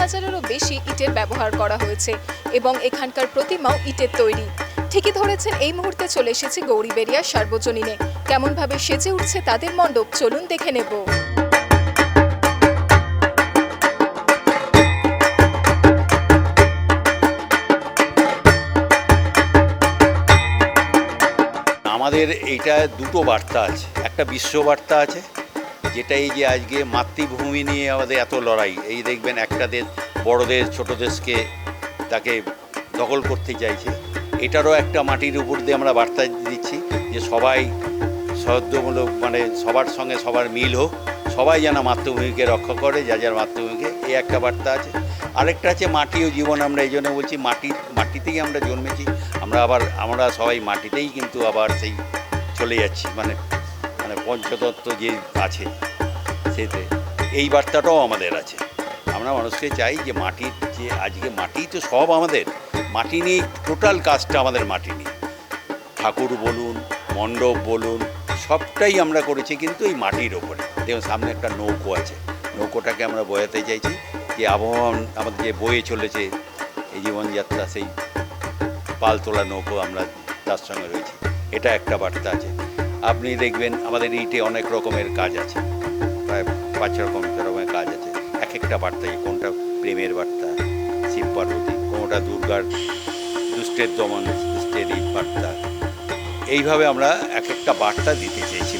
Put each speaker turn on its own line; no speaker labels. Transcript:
হাজারেরও বেশি ইটের ব্যবহার করা হয়েছে এবং এখানকার প্রতিমাও ইটের তৈরি। ঠিকই ধরেছেন, এই মুহূর্তে চলে এসেছে গৌরীবেরিয়া সার্বজনীনে। কেমনভাবে সেজে উঠছে তাদের মণ্ডপ, চলুন দেখে নেব।
আমাদের এইটা দুটো বার্তা আছে। একটা বিশ্ব বার্তা আছে যেটা এই যে আজকে মাতৃভূমি নিয়ে আমাদের এত লড়াই, এই দেখবেন একটা দেশ বড় দেশ, ছোটো দেশকে তাকে দখল করতে চাইছে। এটারও একটা মাটির উপর দিয়ে আমরা বার্তা দিচ্ছি যে সবাই সহদ্যমূলক মানে সবার সঙ্গে সবার মিল হোক, সবাই যেন মাতৃভূমিকে রক্ষা করে যা যার মাতৃভূমিকে, এই একটা বার্তা আছে। আরেকটা আছে মাটি ও জীবন, আমরা এই জন্য বলছি মাটি, মাটিতেই আমরা জন্মেছি, আমরা আবার, আমরা সবাই মাটিতেই কিন্তু আবার সেই চলে যাচ্ছি মানে মানে পঞ্চতত্ত্ব যে আছে, সেতে এই বার্তাটাও আমাদের আছে। আমরা মানুষকে চাই যে মাটির যে আজকে মাটি তো সব আমাদের, মাটি নিয়ে টোটাল কাজটা আমাদের মাটি নিয়ে। ঠাকুর বলুন, মণ্ডপ বলুন, সবটাই আমরা করেছি কিন্তু এই মাটির ওপরে। দেখুন, সামনে একটা নৌকো আছে। নৌকোটাকে আমরা বোঝাতে চাইছি যে আবহাওয়া আমাদের যে বয়ে চলেছে, এই জীবনযাত্রা, সেই পাল তোলা নৌকো আমরা তার সঙ্গে রয়েছি। এটা একটা বার্তা আছে। আপনি দেখবেন আমাদের ইটে অনেক রকমের কাজ আছে। প্রায় পাঁচ রকম রকমের কাজ আছে। এক একটা বার্তা কোনটা প্রেমের বার্তা শিব পার্বতী কোনোটা দুর্গার দুষ্টের দমন, দুষ্টের ইট বার্তা। এইভাবে আমরা এক একটা বার্তা দিতে চেয়েছি।